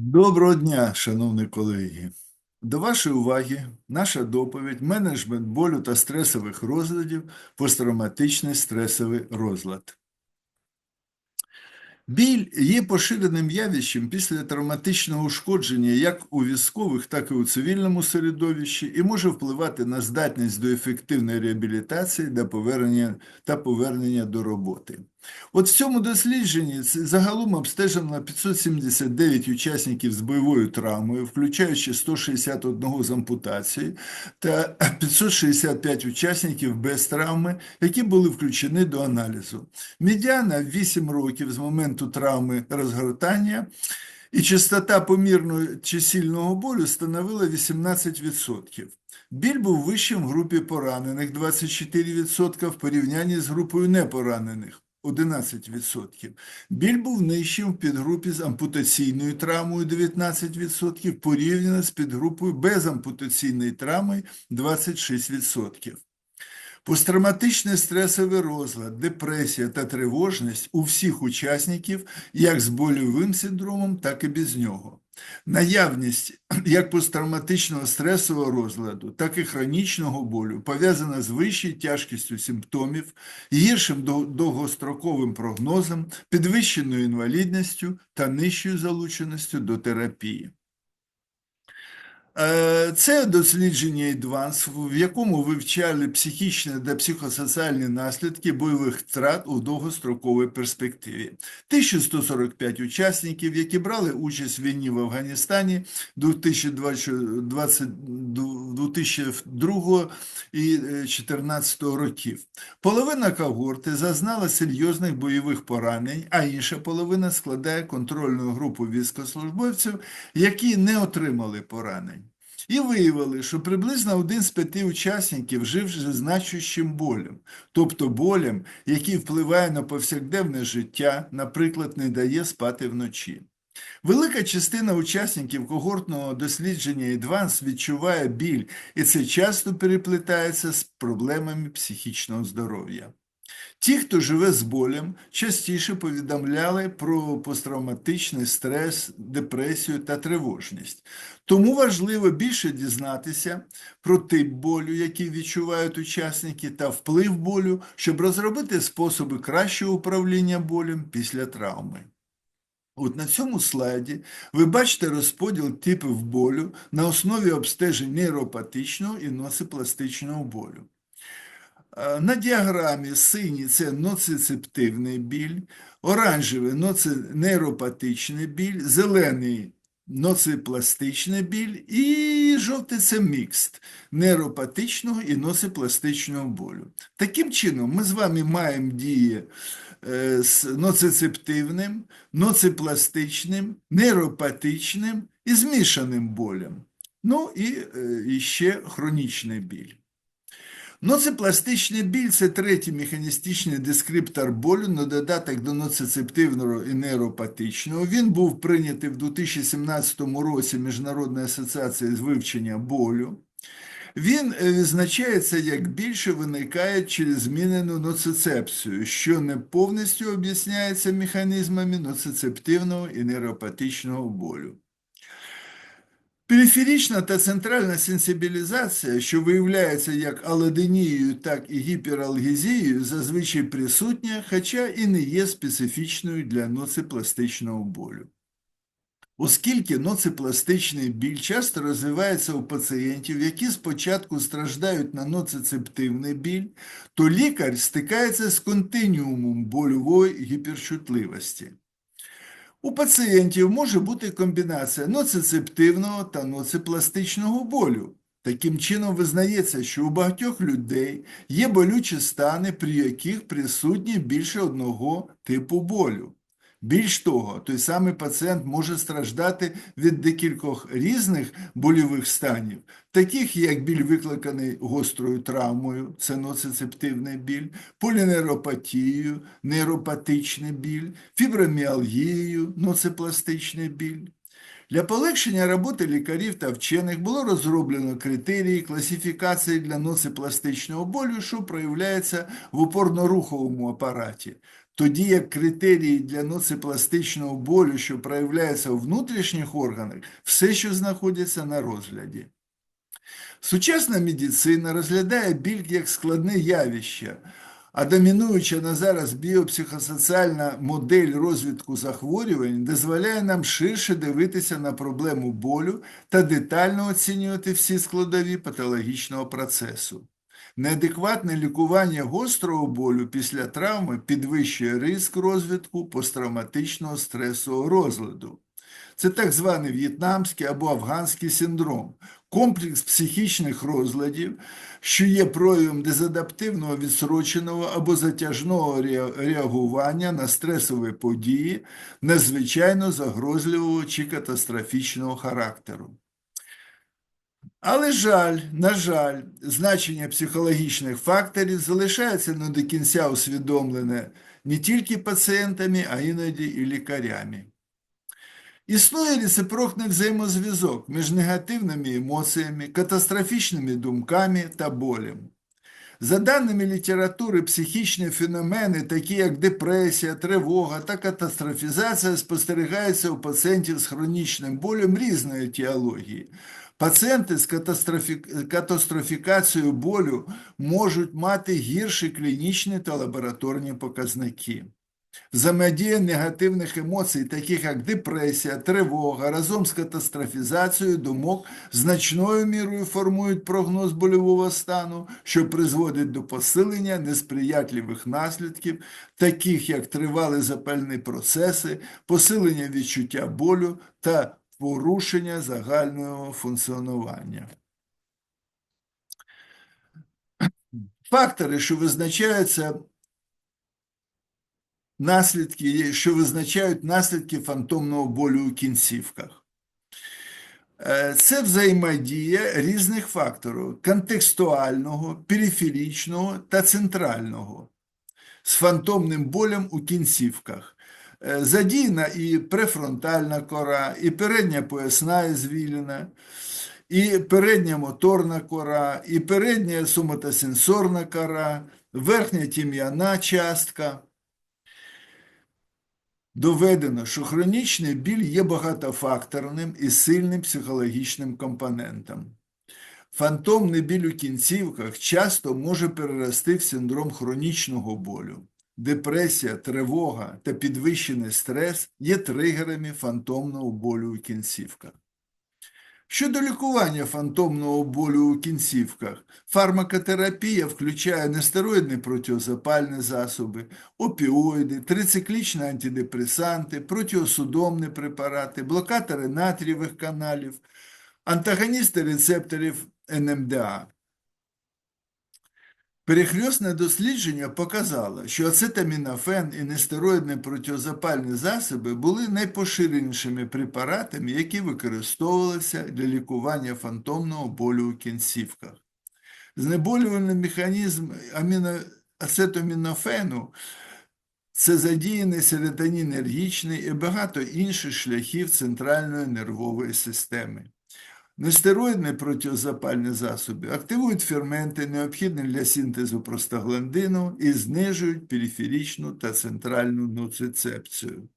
Доброго дня, шановні колеги. До вашої уваги наша доповідь менеджмент болю та стресових розладів, посттравматичний стресовий розлад. Біль є поширеним явищем після травматичного ушкодження як у військових, так і у цивільному середовищі і може впливати на здатність до ефективної реабілітації та повернення, та повернення до роботи. От в цьому дослідженні загалом обстежено 579 учасників з бойовою травмою, включаючи 161 з ампутацією, та 565 учасників без травми, які були включені до аналізу. Медіана 8 років з моменту травми розгортання, і частота помірного чи сильного болю становила 18%. Біль був вищим в групі поранених 24% в порівнянні з групою непоранених. 11%. Біль був нижчим в підгрупі з ампутаційною травмою 19%, порівняно з підгрупою без ампутаційної травми 26%. Посттравматичний стресовий розлад, депресія та тривожність у всіх учасників як з больовим синдромом, так і без нього. Наявність як посттравматичного стресового розладу, так і хронічного болю пов'язана з вищою тяжкістю симптомів, гіршим довгостроковим прогнозом, підвищеною інвалідністю та нижчою залученістю до терапії. Е, Це дослідження «Адванс», в якому вивчали психічні та психосоціальні наслідки бойових втрат у довгостроковій перспективі. 1145 учасників, які брали участь в війні в Афганістані 2002 і 2014 років. Половина когорти зазнала серйозних бойових поранень, а інша половина складає контрольну групу військовослужбовців, які не отримали поранень. І виявили, що приблизно один з п'яти учасників жив з значущим болем, тобто болем, який впливає на повсякденне життя, наприклад, не дає спати вночі. Велика частина учасників когортного дослідження Advance відчуває біль, і це часто переплітається з проблемами психічного здоров'я. Ті, хто живе з болем, частіше повідомляли про посттравматичний стрес, депресію та тривожність. Тому важливо більше дізнатися про тип болю, який відчувають учасники, та вплив болю, щоб розробити способи кращого управління болем після травми. От на цьому слайді ви бачите розподіл типів болю на основі обстежень нейропатичного і ноципластичного болю. На діаграмі синій це ноцицептивний біль, оранжевий ноцинейропатичний біль, зелений ноципластичний біль і жовтий це мікст нейропатичного і ноципластичного болю. Таким чином, ми з вами маємо дії е, з ноцицептивним, ноципластичним, нейропатичним і змішаним болем. Ну і, е, ще хронічний біль. Ноципластичний біль це третій механістичний дескриптор болю на додаток до ноцицептивного і нейропатичного. Він був прийнятий в 2017 році Міжнародною асоціацією з вивчення болю. Він е, відзначається як більше виникає через змінену ноцицепцію, що не повністю об'ясняється механізмами ноцицептивного і нейропатичного болю. Периферічна та центральна сенсибілізація, що виявляється як алоденією, так і гіпералгезією, зазвичай присутня, хоча і не є специфічною для ноципластичного болю. Оскільки ноципластичний біль часто розвивається у пацієнтів, які спочатку страждають на ноцицептивний біль, то лікар стикається з континіумом больової гіперчутливості. У пацієнтів може бути комбінація ноцицептивного та ноцепластичного болю. Таким чином визнається, що у багатьох людей є болючі стани, при яких присутні більше одного типу болю. Більш того, той самий пацієнт може страждати від декількох різних больових станів, таких як біль викликаний гострою травмою, це ноцицептивний біль, полінейропатією, нейропатичний біль, фіброміалгією, ноцепластичний біль. Для полегшення роботи лікарів та вчених було розроблено критерії класифікації для ноцепластичного болю, що проявляється в опорно-руховому апараті, тоді як критерії для ноцепластичного болю, що проявляється у внутрішніх органах, все, що знаходиться на розгляді. Сучасна медицина розглядає біль як складне явище, а домінуюча на зараз біопсихосоціальна модель розвитку захворювань дозволяє нам ширше дивитися на проблему болю та детально оцінювати всі складові патологічного процесу. Неадекватне лікування гострого болю після травми підвищує ризик розвитку посттравматичного стресового розладу. Це так званий в'єтнамський або афганський синдром, комплекс психічних розладів, що є проявом дезадаптивного відсроченого або затяжного реагування на стресові події надзвичайно загрозливого чи катастрофічного характеру. Але жаль, на жаль, значення психологічних факторів залишається не до кінця усвідомлене не тільки пацієнтами, а іноді і лікарями. Існує рецепрокний взаємозв'язок між негативними емоціями, катастрофічними думками та болем. За даними літератури, психічні феномени, такі як депресія, тривога та катастрофізація, спостерігаються у пацієнтів з хронічним болем різної етіології. Пацієнти з катастрофікацією болю можуть мати гірші клінічні та лабораторні показники. Взаємодія негативних емоцій, таких як депресія, тривога, разом з катастрофізацією думок значною мірою формують прогноз больового стану, що призводить до посилення несприятливих наслідків, таких як тривалі запальні процеси, посилення відчуття болю та порушення загального функціонування. Фактори, що визначаються наслідки, що визначають наслідки фантомного болю у кінцівках. Е, це взаємодія різних факторів контекстуального, периферічного та центрального з фантомним болем у кінцівках. Е, задіяна і префронтальна кора, і передня поясна звіліна, і передня моторна кора, і передня соматосенсорна кора, верхня тім'яна частка. Доведено, що хронічний біль є багатофакторним і сильним психологічним компонентом. Фантомний біль у кінцівках часто може перерости в синдром хронічного болю. Депресія, тривога та підвищений стрес є тригерами фантомного болю у кінцівках. Щодо лікування фантомного болю у кінцівках, фармакотерапія включає нестероїдні протизапальні засоби, опіоїди, трициклічні антидепресанти, протиосудомні препарати, блокатори натрієвих каналів, антагоністи рецепторів НМДА. Перехресне дослідження показало, що ацетамінофен і нестероїдні протизапальні засоби були найпоширенішими препаратами, які використовувалися для лікування фантомного болю у кінцівках. Знеболювальний механізм ацетамінофену – це задіяний серотонінергічний і багато інших шляхів центральної нервової системи. Нестероїдні протизапальні засоби активують ферменти, необхідні для синтезу простагландину і знижують периферічну та центральну ноцицепцію.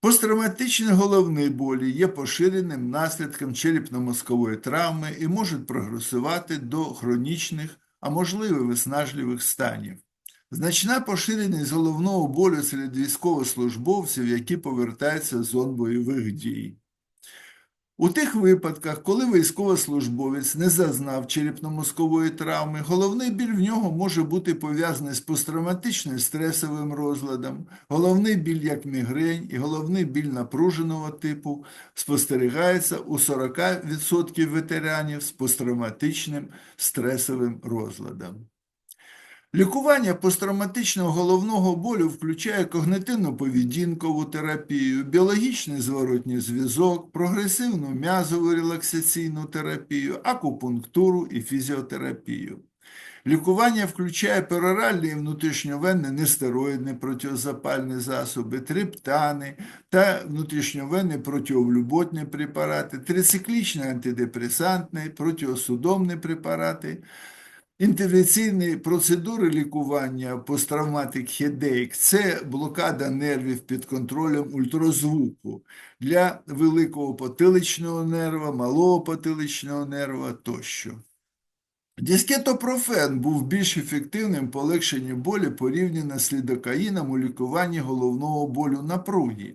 Посттравматичні головні болі є поширеним наслідком черепно-мозкової травми і можуть прогресувати до хронічних, а можливо виснажливих станів. Значна поширеність головного болю серед військовослужбовців, які повертаються з зон бойових дій. У тих випадках, коли військовослужбовець не зазнав черепно-мозкової травми, головний біль в нього може бути пов'язаний з посттравматичним стресовим розладом, головний біль як мігрень і головний біль напруженого типу спостерігається у 40% ветеранів з посттравматичним стресовим розладом. Лікування посттравматичного головного болю включає когнитивну поведінкову терапію, біологічний зворотній зв'язок, прогресивну м'язову релаксаційну терапію, акупунктуру і фізіотерапію. Лікування включає пероральні і внутрішньовенні нестероїдні протизапальні засоби, триптани та внутрішньовенні протиовлюботні препарати, трициклічні антидепресантні, протиосудомні препарати, Інтервенційні процедури лікування посттравматик хедейк – це блокада нервів під контролем ультразвуку для великого потиличного нерва, малого потиличного нерва тощо. Дискетопрофен був більш ефективним полегшенні болі порівняно з лідокаїном у лікуванні головного болю напруги.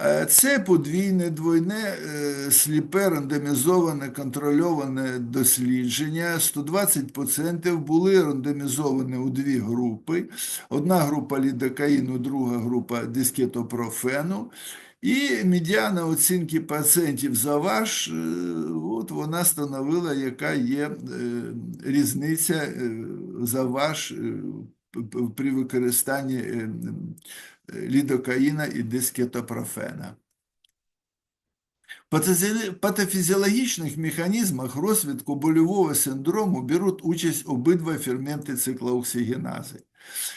Е, Це подвійне, двойне, е, сліпе, рандомізоване, контрольоване дослідження. 120 пацієнтів були рандомізовані у дві групи. Одна група лідокаїну, друга група дискетопрофену. І медіана оцінки пацієнтів за ваш, е, от вона становила, яка є різниця за ваш при використанні лідокаїна і дискетопрофена. В патофізіологічних механізмах розвитку больового синдрому беруть участь обидва ферменти циклооксигенази.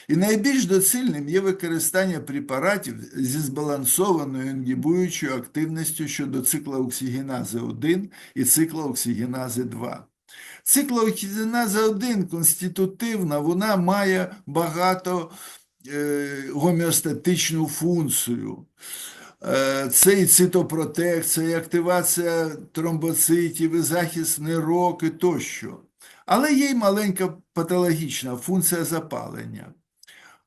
І найбільш доцільним є використання препаратів зі збалансованою інгібуючою активністю щодо циклооксигенази 1 і циклооксигенази 2. Циклооксигеназа 1 конститутивна, вона має багато гомеостатичну функцію. Е, Це і цитопротекція, і активація тромбоцитів, і захист нирок і тощо. Але є й маленька патологічна функція запалення.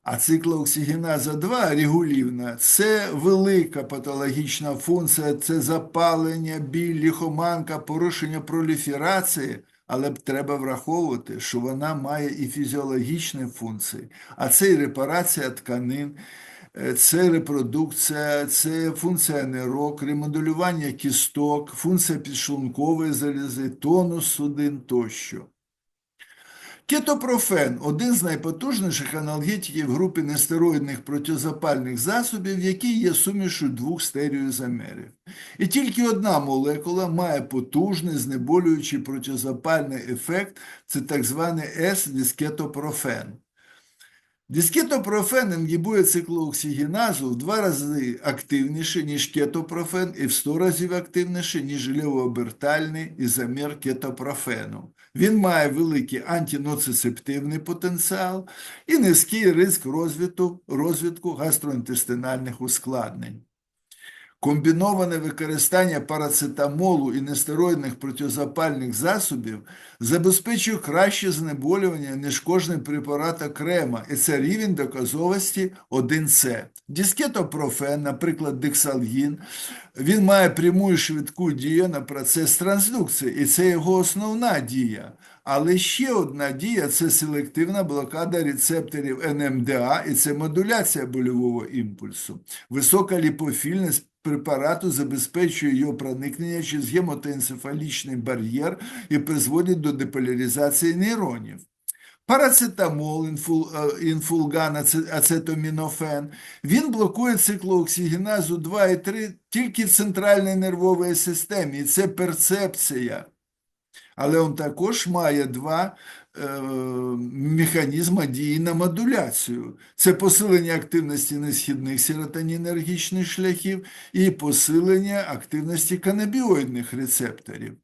А циклооксигеназа 2 регулівна – це велика патологічна функція, це запалення, біль, ліхоманка, порушення проліферації, але треба враховувати, що вона має і фізіологічні функції, а це і репарація тканин, е, це репродукція, це функція нирок, ремоделювання кісток, функція підшлункової залізи, тонус судин тощо. Кетопрофен – один з найпотужніших аналгетиків групи нестероїдних протизапальних засобів, які є сумішу двох стереоізомерів. І тільки одна молекула має потужний знеболюючий протизапальний ефект – це так званий С-дискетопрофен. Дискетопрофен інгібує циклооксигеназу в два рази активніше, ніж кетопрофен, і в 100 разів активніше, ніж лівообертальний ізомер кетопрофену. Він має великий антиноцицептивний потенціал і низький ризик розвитку, розвитку гастроінтестинальних ускладнень. Комбіноване використання парацетамолу і нестероїдних протизапальних засобів забезпечує краще знеболювання, ніж кожний препарат окремо, і це рівень доказовості 1С. Дискетопрофен, наприклад, дексалгін, він має пряму і швидку дію на процес трансдукції, і це його основна дія. Але ще одна дія це селективна блокада рецепторів НМДА, і це модуляція больового імпульсу. Висока ліпофільність препарату забезпечує його проникнення через гемотоенцефалічний бар'єр і призводить до деполяризації нейронів. Парацетамол, е, інфулган, ацетомінофен, він блокує циклооксигеназу 2 і 3 тільки в центральній нервовій системі, і це перцепція. Але він також має два е, механізми дії на модуляцію. Це посилення активності несхідних серотонінергічних шляхів і посилення активності канабіоїдних рецепторів.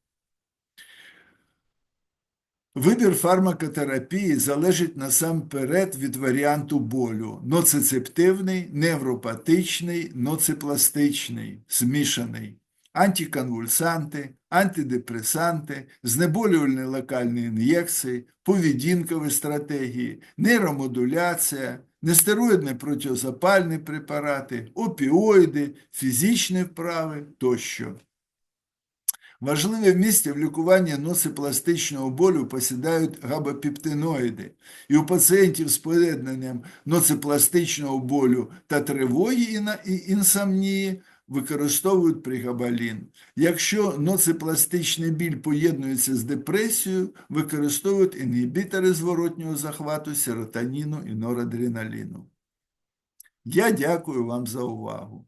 Вибір фармакотерапії залежить насамперед від варіанту болю: ноцицептивний, невропатичний, ноципластичний, змішаний, антиконвульсанти, антидепресанти, знеболювальні локальні ін'єкції, поведінкові стратегії, нейромодуляція, нестероїдні протизапальні препарати, опіоїди, фізичні вправи тощо. Важливе місце в лікуванні ноципластичного болю посідають габапептиноїди. І у пацієнтів з поєднанням ноципластичного болю та тривоги і інсомнії використовують пригабалін. Якщо ноцепластичний біль поєднується з депресією, використовують інгібітори зворотнього захвату серотоніну і норадреналіну. Я дякую вам за увагу.